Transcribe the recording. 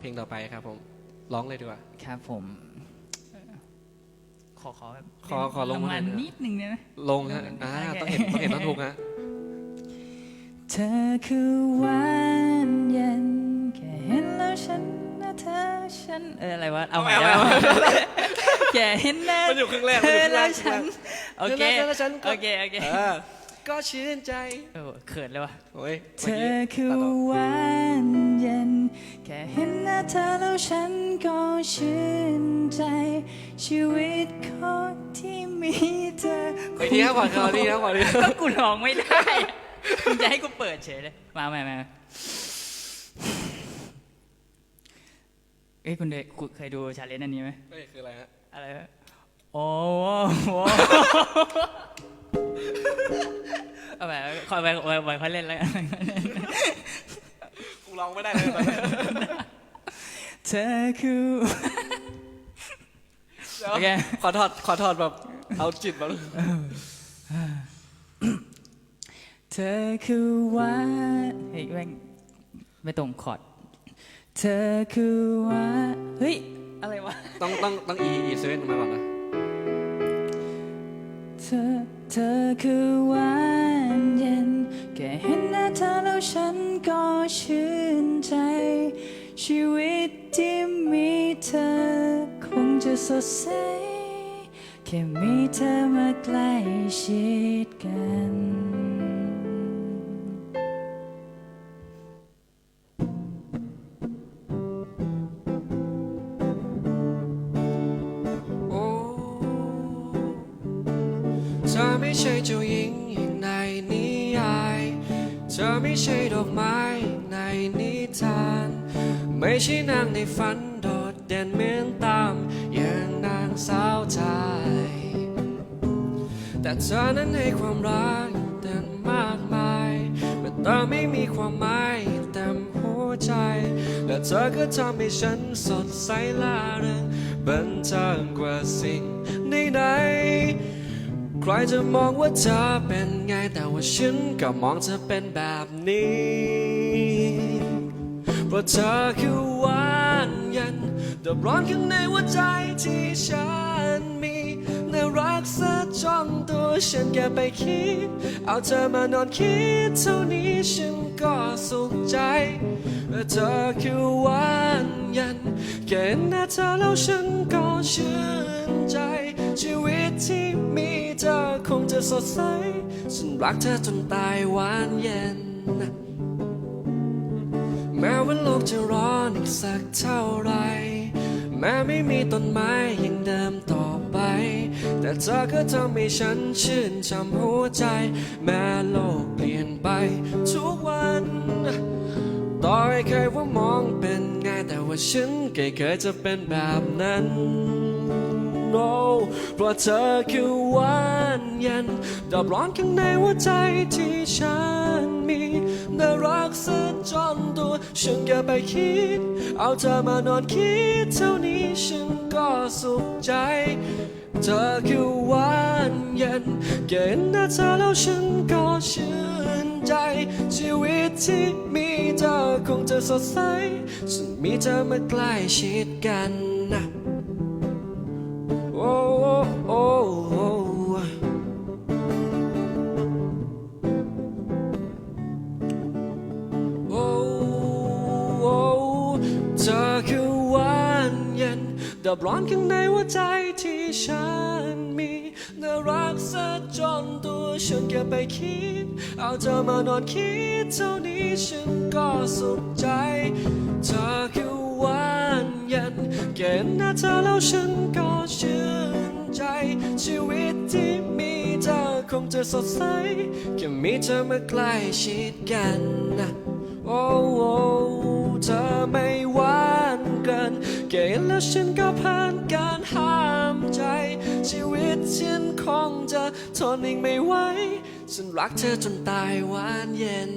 เพลงต่อไปครับผมร้องเลยดีกว่า ครับผมเอ่อขอขอแบบขอขอลงมามาหน่อยนะนิดนึงได้ไหม ลงฮะอ่าต้องเห็นต้องเห็นต้องถูกฮะเธอคือวันเย็นแค่เห็นแล้วฉันนะเธอฉันเอออะไรวะเอาใหม่เอาได้ใหม่ไหมแค่เห็นหน้ามันอยู่ครึ่งแรกเธมันอยู่อครึ่งแรแล้กวฉันโอเคเธอแล้วฉันก็ โอเคโอเค เออ ก็ชื่นใจ เออเขินเลยวะโอ้ยเธอคือวันเย็น แค่เห็นหน้าเธอแล้วฉันก็ชื่นใจ ชีวิตคนที่มีเธอไปทีครับก่อนครับทีครับก่อนทีก็กูร้องไม่ได้มึงจะให้กูเปิดเฉยเลย มาใหม่มาเอ้ยคุณเดชคุณเคยดูชาเลนจ์อันนี้ไหมเฮ้ยคืออะไรฮะอะไรวะโอ้โหเอาไป คอยไปไปไปค่อยเล่นแล้วกันกูร้องไม่ได้เลยตอนนี้เธอคือเดี๋ยวโอเค ขอถอดขอถอดแบบเอาจิตมาเธอคือว่าเฮ้ยแม่งไม่ตรงคอร์ดเธอคือว่าเฮ้ย อะไรวะ ต้องต้องต้องอีอีเซเว่นมาก่อนนะเธอ เธอคือวันเย็น แค่เห็นหน้าเธอแล้วฉันก็ชื่นใจ ชีวิตที่มีเธอ คงจะสดใส แค่มีเธอมาใกล้ชิดกัน ไม่ใช่เจ้าหญิงอย่างในนิยาย เธอไม่ใช่ดอกไม้ในนิทาน ไม่ใช่นางในฝันโดดเด่นเหมือนตามอย่างนางสาวไทย แต่เธอนั้นให้ความรักเต็มมากมายแต่เธอไม่มีความหมายเต็มหัวใจ และเธอก็ทำให้ฉันสดใสล่าเริงบันเทิงกว่าสิ่งใดๆ ใครจะมองว่าเธอเป็นไงแต่ว่าฉันก็มองเธอเป็นแบบนี้ เพราะเธอคือหวานเย็นดับร้อนข้างในหัวใจที่ฉันมีน่ารักซะจนตัวฉันแกไปคิด เอาเธอมานอนคิดเท่านี้ฉันก็สุขใจและเธอคือหวานเย็นแค่เห็นหน้าเธอแล้วฉันก็ชื่นใจ สดใส ฉันรักเธอจนตายหวานเย็น แม้ว่าโลกจะร้อนอีกสักเท่าไร แม้ไม่มีต้นไม้ยังเดิมต่อไป แต่เธอก็ทำให้ฉันชื่นชมหัวใจ แม้โลกเปลี่ยนไปทุกวันต่อให้ใครว่ามองเป็นไงแต่ว่าฉันก็เคยจะเป็นแบบนั้น โอ้เพราะเธอคือหวานเย็นดับร้อนข้างในหัวใจที่ฉันมีน่ารักซะจนตัวฉันแค่ไปคิด เอาเธอมานอนคิดเท่านี้ฉันก็สุขใจ เธอคือหวานเย็นเห็นหน้าเธอแล้วฉันก็ชื่นใจ ชีวิตที่มีเธอคงจะสดใสฉันมีเธอมาใกล้ชิดกันนะ ดับร้อนข้างในหัวใจที่ฉันมีน่ารักซะจนตัวฉันแค่ไปคิด เอาเธอมานอนคิดเท่านี้ฉันก็สุขใจเธอคือหวานเย็นเห็นหน้าเธอแล้วฉันก็ชื่นใจ ชีวิตที่มีเธอคงจะสดใสแค่มีเธอมาใกล้ชิดกันนะโอ้ แล้วฉันก็ผ่านการห้ามใจ ชีวิตฉันคงจะทนอีกไม่ไหวฉันรักเธอจนตายหวานเย็น